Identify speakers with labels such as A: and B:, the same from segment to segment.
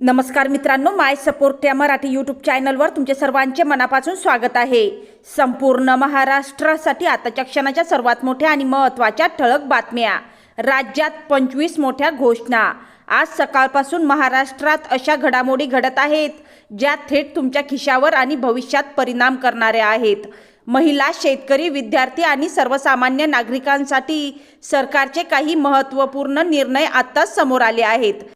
A: नमस्कार मित्रांनो माय सपोर्ट या मराठी यूट्यूब चॅनलवर तुमचे सर्वांचे मनापासून स्वागत आहे. संपूर्ण महाराष्ट्रासाठी आताच्या क्षणाच्या सर्वात मोठ्या आणि महत्त्वाच्या ठळक बातम्या. राज्यात पंचवीस मोठ्या घोषणा. आज सकाळपासून महाराष्ट्रात अशा घडामोडी घडत आहेत ज्या थेट तुमच्या खिशावर आणि भविष्यात परिणाम करणाऱ्या आहेत. महिला शेतकरी विद्यार्थी आणि सर्वसामान्य नागरिकांसाठी सरकारचे काही महत्त्वपूर्ण निर्णय आत्ताच समोर आले आहेत.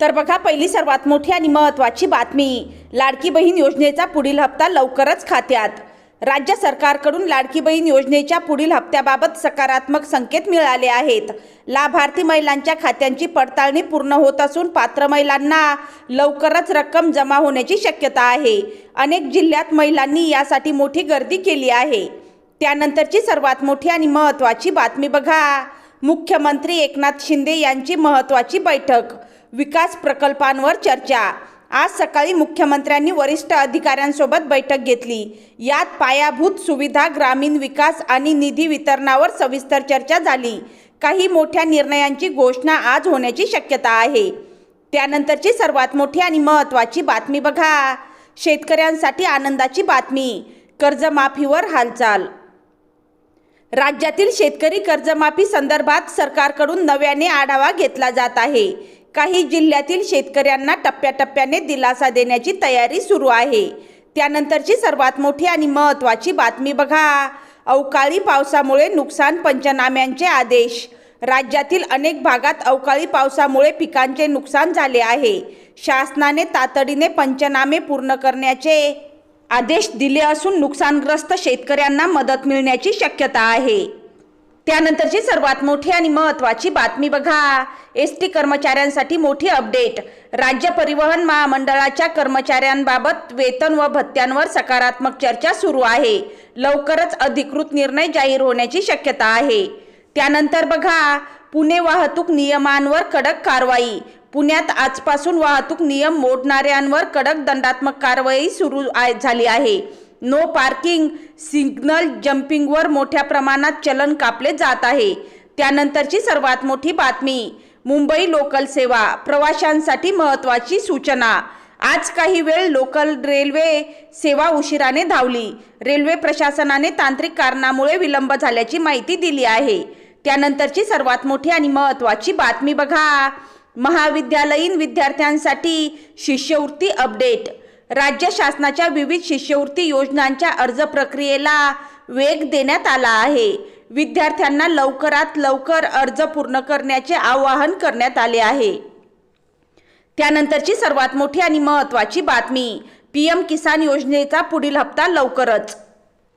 A: तर बघा पहिली सर्वात मोठी आणि महत्त्वाची बातमी लाडकी बहीण योजनेचा पुढील हप्ता लवकरच खात्यात. राज्य सरकारकडून लाडकी बहीण योजनेच्या पुढील हप्त्याबाबत सकारात्मक संकेत मिळाले आहेत. लाभार्थी महिलांच्या खात्यांची पडताळणी पूर्ण होत असून पात्र महिलांना लवकरच रक्कम जमा होण्याची शक्यता आहे. अनेक जिल्ह्यात महिलांनी यासाठी मोठी गर्दी केली आहे. त्यानंतरची सर्वात मोठी आणि महत्त्वाची बातमी बघा. मुख्यमंत्री एकनाथ शिंदे यांची महत्त्वाची बैठक. विकास प्रकल्पांवर चर्चा. आज सकाळी मुख्यमंत्र्यांनी वरिष्ठ अधिकाऱ्यांसोबत बैठक घेतली. यात पायाभूत सुविधा ग्रामीण विकास आणि निधी वितरणावर सविस्तर चर्चा झाली. काही मोठ्या निर्णयांची घोषणा आज होण्याची शक्यता आहे. त्यानंतरची सर्वात मोठी आणि महत्त्वाची बातमी बघा. शेतकऱ्यांसाठी आनंदाची बातमी कर्जमाफीवर हालचाल. राज्यातील शेतकरी कर्जमाफी संदर्भात सरकारकडून नव्याने आढावा घेतला जात आहे. काही जिल्ह्यातील शेतकऱ्यांना टप्प्याटप्प्याने दिलासा देण्याची तयारी सुरू आहे. त्यानंतरची सर्वात मोठी आणि महत्त्वाची बातमी बघा. अवकाळी पावसामुळे नुकसान पंचनाम्यांचे आदेश. राज्यातील अनेक भागात अवकाळी पावसामुळे पिकांचे नुकसान झाले आहे. शासनाने तातडीने पंचनामे पूर्ण करण्याचे आदेश दिले असून नुकसानग्रस्त शेतकऱ्यांना मदत मिळण्याची शक्यता आहे. त्यानंतरची सर्वात मोठी आणि महत्त्वाची बातमी बघा. एस टी कर्मचाऱ्यांसाठी मोठी अपडेट. राज्य परिवहन महामंडळाच्या कर्मचाऱ्यांबाबत वेतन व भत्त्यांवर सकारात्मक चर्चा सुरू आहे. लवकरच अधिकृत निर्णय जाहीर होण्याची शक्यता आहे. त्यानंतर बघा पुणे वाहतूक नियमांवर कडक कारवाई. पुण्यात आजपासून वाहतूक नियम मोडणाऱ्यांवर कडक दंडात्मक कारवाई सुरू झाली आहे. नो पार्किंग सिग्नल जम्पिंगवर मोठ्या प्रमाणात चलन कापले जात आहे. त्यानंतरची सर्वात मोठी बातमी मुंबई लोकल सेवा प्रवाशांसाठी महत्त्वाची सूचना. आज काही वेळ लोकल रेल्वे सेवा उशिराने धावली. रेल्वे प्रशासनाने तांत्रिक कारणामुळे विलंब झाल्याची माहिती दिली आहे. त्यानंतरची सर्वात मोठी आणि महत्त्वाची बातमी बघा. महाविद्यालयीन विद्यार्थ्यांसाठी शिष्यवृत्ती अपडेट राज्य शासनाच्या विविध शिष्यवृत्ती योजनांच्या अर्ज प्रक्रियेला वेग देण्यात आला आहे. विद्यार्थ्यांना लवकरात लवकर अर्ज पूर्ण करण्याचे आवाहन करण्यात आले आहे. त्यानंतरची सर्वात मोठी आणि महत्त्वाची बातमी पी एम किसान योजनेचा पुढील हप्ता लवकरच.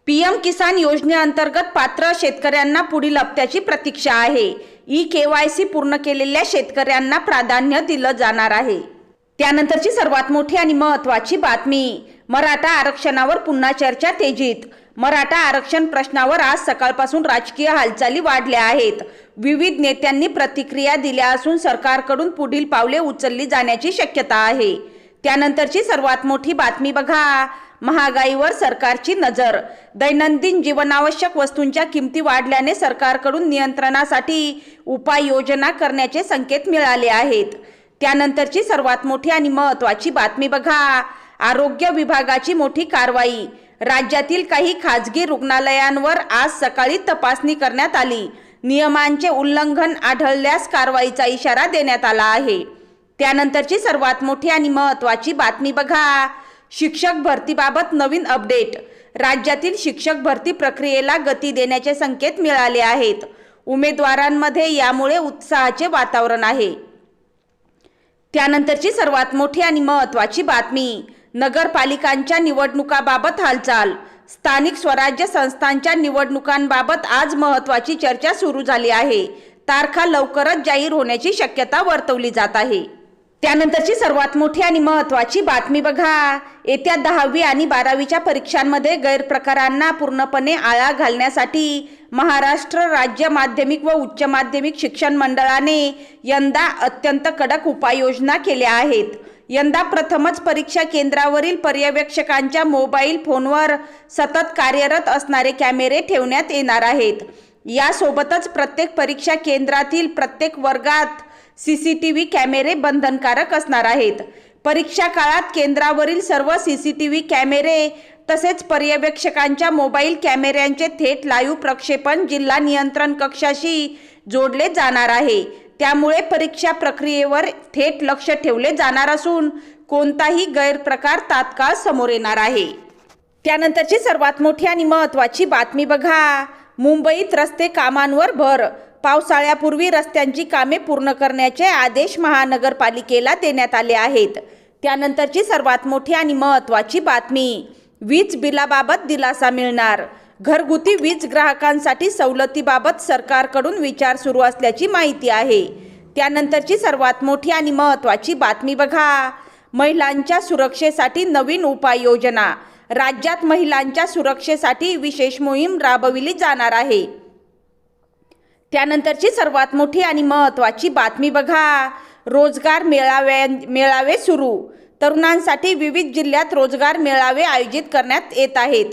A: पी एम किसान योजनेअंतर्गत पात्र शेतकऱ्यांना पुढील हप्त्याची प्रतीक्षा आहे. ई के वाय सी पूर्ण केलेल्या शेतकऱ्यांना प्राधान्य दिलं जाणार आहे. त्यानंतरची सर्वात मोठी आणि महत्त्वाची बातमी मराठा आरक्षणावर पुन्हा चर्चा तेजीत. मराठा आरक्षण प्रश्नावर आज सकाळपासून राजकीय हालचाली वाढल्या आहेत. विविध नेत्यांनी प्रतिक्रिया दिल्या असून सरकारकडून पुढील पावले उचलली जाण्याची शक्यता आहे. त्यानंतरची सर्वात मोठी बातमी बघा. महागाईवर सरकारची नजर. दैनंदिन जीवनावश्यक वस्तूंच्या किमती वाढल्याने सरकारकडून नियंत्रणासाठी उपाययोजना करण्याचे संकेत मिळाले आहेत. त्यानंतरची सर्वात मोठी आणि महत्त्वाची बातमी बघा. आरोग्य विभागाची मोठी कारवाई. राज्यातील काही खाजगी रुग्णालयांवर आज सकाळी तपासणी करण्यात आली. नियमांचे उल्लंघन आढळल्यास कारवाईचा इशारा देण्यात आला आहे. त्यानंतरची सर्वात मोठी आणि महत्त्वाची बातमी बघा. शिक्षक भरतीबाबत नवीन अपडेट. राज्यातील शिक्षक भरती प्रक्रियेला गती देण्याचे संकेत मिळाले आहेत. उमेदवारांमध्ये यामुळे उत्साहाचे वातावरण आहे. त्यानंतरची सर्वात मोठी आणि महत्त्वाची बातमी नगरपालिकांच्या निवडणुकाबाबत हालचाल. स्थानिक स्वराज्य संस्थांच्या निवडणुकांबाबत आज महत्त्वाची चर्चा सुरू झाली आहे. तारखा लवकरच जाहीर होण्याची शक्यता वर्तवली जात आहे. त्यानंतरची सर्वात मोठी आणि महत्त्वाची बातमी बघा. येत्या दहावी आणि बारावीच्या परीक्षांमध्ये गैरप्रकारांना पूर्णपणे आळा घालण्यासाठी महाराष्ट्र राज्य माध्यमिक व उच्च माध्यमिक शिक्षण मंडळाने यंदा अत्यंत कडक उपाययोजना केल्या आहेत. यंदा प्रथमच परीक्षा केंद्रावरील पर्यवेक्षकांच्या मोबाईल फोनवर सतत कार्यरत असणारे कॅमेरे ठेवण्यात येणार आहेत. यासोबतच प्रत्येक परीक्षा केंद्रातील प्रत्येक वर्गात सी सी टी व्ही कॅमेरे बंधनकारक असणार आहेत. परीक्षा काळात केंद्रावरील सर्व सी सी टी व्ही कॅमेरे तसेच पर्यवेक्षकांच्या मोबाईल कॅमेऱ्यांचे थेट लाईव्ह प्रक्षेपण जिल्हा नियंत्रण कक्षाशी जोडले जाणार आहे. त्यामुळे परीक्षा प्रक्रियेवर थेट लक्ष ठेवले जाणार असून कोणताही गैरप्रकार तात्काळ समोर येणार आहे. त्यानंतरची सर्वात मोठी आणि महत्त्वाची बातमी बघा. मुंबईत रस्ते कामांवर भर पावसाळ्यापूर्वी रस्त्यांची कामे पूर्ण करण्याचे आदेश महानगरपालिकेला देण्यात आले आहेत. त्यानंतरची सर्वात मोठी आणि महत्त्वाची बातमी वीज बिलाबाबत दिलासा मिळणार. घरगुती वीज ग्राहकांसाठी सवलतीबाबत सरकारकडून विचार सुरू असल्याची माहिती आहे. त्यानंतरची सर्वात मोठी आणि महत्त्वाची बातमी बघा. महिलांच्या सुरक्षेसाठी नवीन उपाययोजना. राज्यात महिलांच्या सुरक्षेसाठी विशेष मोहीम राबविली जाणार आहे. त्यानंतरची सर्वात मोठी आणि महत्त्वाची बातमी बघा. रोजगार मेळाव्या मेळावे सुरू. तरुणांसाठी विविध जिल्ह्यात रोजगार मेळावे आयोजित करण्यात येत आहेत.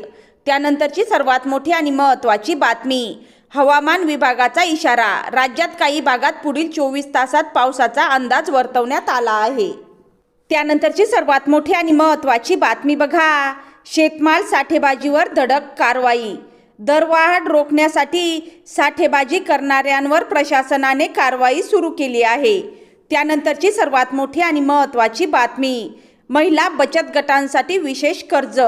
A: त्यानंतरची सर्वात मोठी आणि महत्त्वाची बातमी हवामान विभागाचा इशारा. राज्यात काही भागात पुढील चोवीस तासात पावसाचा अंदाज वर्तवण्यात आला आहे. त्यानंतरची सर्वात मोठी आणि महत्त्वाची बातमी बघा. शेतमाल साठेबाजीवर धडक कारवाई. दरवाढ रोखण्यासाठी साठेबाजी करणाऱ्यांवर प्रशासनाने कारवाई सुरू केली आहे. त्यानंतरची सर्वात मोठी आणि महत्त्वाची बातमी महिला बचत गटांसाठी विशेष कर्ज.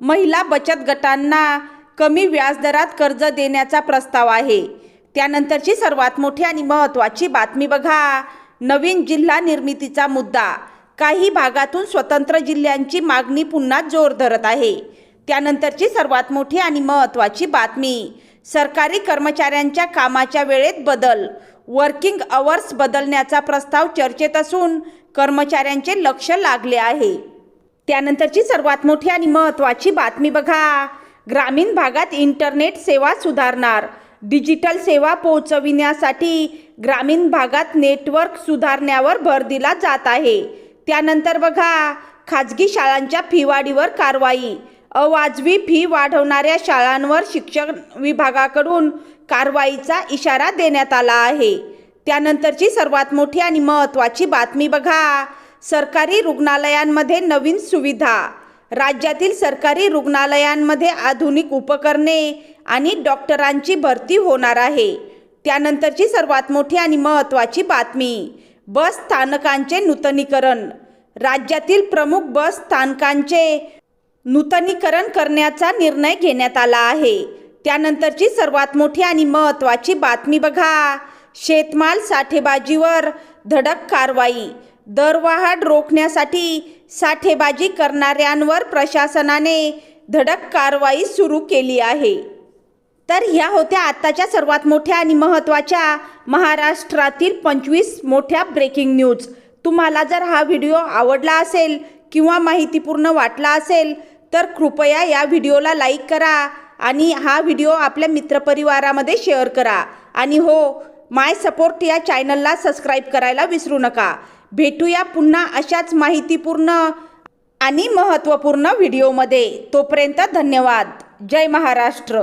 A: महिला बचत गटांना कमी व्याजदरात कर्ज देण्याचा प्रस्ताव आहे. त्यानंतरची सर्वात मोठी आणि महत्त्वाची बातमी बघा. नवीन जिल्हा निर्मितीचा मुद्दा. काही भागातून स्वतंत्र जिल्ह्यांची मागणी पुन्हा जोर धरत आहे. त्यानंतरची सर्वात मोठी आणि महत्त्वाची बातमी सरकारी कर्मचाऱ्यांच्या कामाच्या वेळेत बदल वर्किंग अवर्स बदलण्याचा प्रस्ताव चर्चेत असून कर्मचाऱ्यांचे लक्ष लागले आहे. त्यानंतरची सर्वात मोठी आणि महत्त्वाची बातमी बघा. ग्रामीण भागात इंटरनेट सेवा सुधारणार डिजिटल सेवा पोहोचविण्यासाठी ग्रामीण भागात नेटवर्क सुधारण्यावर भर दिला जात आहे. त्यानंतर बघा खाजगी शाळांच्या फिवाडीवर कारवाई अवाजवी फी वाढवणाऱ्या शाळांवर शिक्षण विभागाकडून कारवाईचा इशारा देण्यात आला आहे. त्यानंतरची सर्वात मोठी आणि महत्त्वाची बातमी बघा. सरकारी रुग्णालयांमध्ये नवीन सुविधा. राज्यातील सरकारी रुग्णालयांमध्ये आधुनिक उपकरणे आणि डॉक्टरांची भरती होणार आहे. त्यानंतरची सर्वात मोठी आणि महत्त्वाची बातमी बस स्थानकांचे नूतनीकरण. राज्यातील प्रमुख बस स्थानकांचे नूतनीकरण करण्याचा निर्णय घेण्यात आला आहे. त्यानंतरची सर्वात मोठी आणि महत्त्वाची बातमी बघा. शेतमाल साठेबाजीवर धडक कारवाई. दरवाढ रोखण्यासाठी साठेबाजी करणाऱ्यांवर प्रशासनाने धडक कारवाई सुरू केली आहे. तर ह्या होत्या आत्ताच्या सर्वात मोठ्या आणि महत्त्वाच्या महाराष्ट्रातील पंचवीस मोठ्या ब्रेकिंग न्यूज. तुम्हाला जर हा व्हिडिओ आवडला असेल किंवा माहितीपूर्ण वाटला असेल तर कृपया या व्हिडिओला लाईक करा आणि हा व्हिडिओ आपल्या मित्रपरिवारामध्ये शेअर करा. आणि हो माय सपोर्ट या चॅनलला सबस्क्राईब करायला विसरू नका. भेटूया पुन्हा अशाच माहितीपूर्ण आणि महत्त्वपूर्ण व्हिडिओमध्ये. तोपर्यंत धन्यवाद. जय महाराष्ट्र.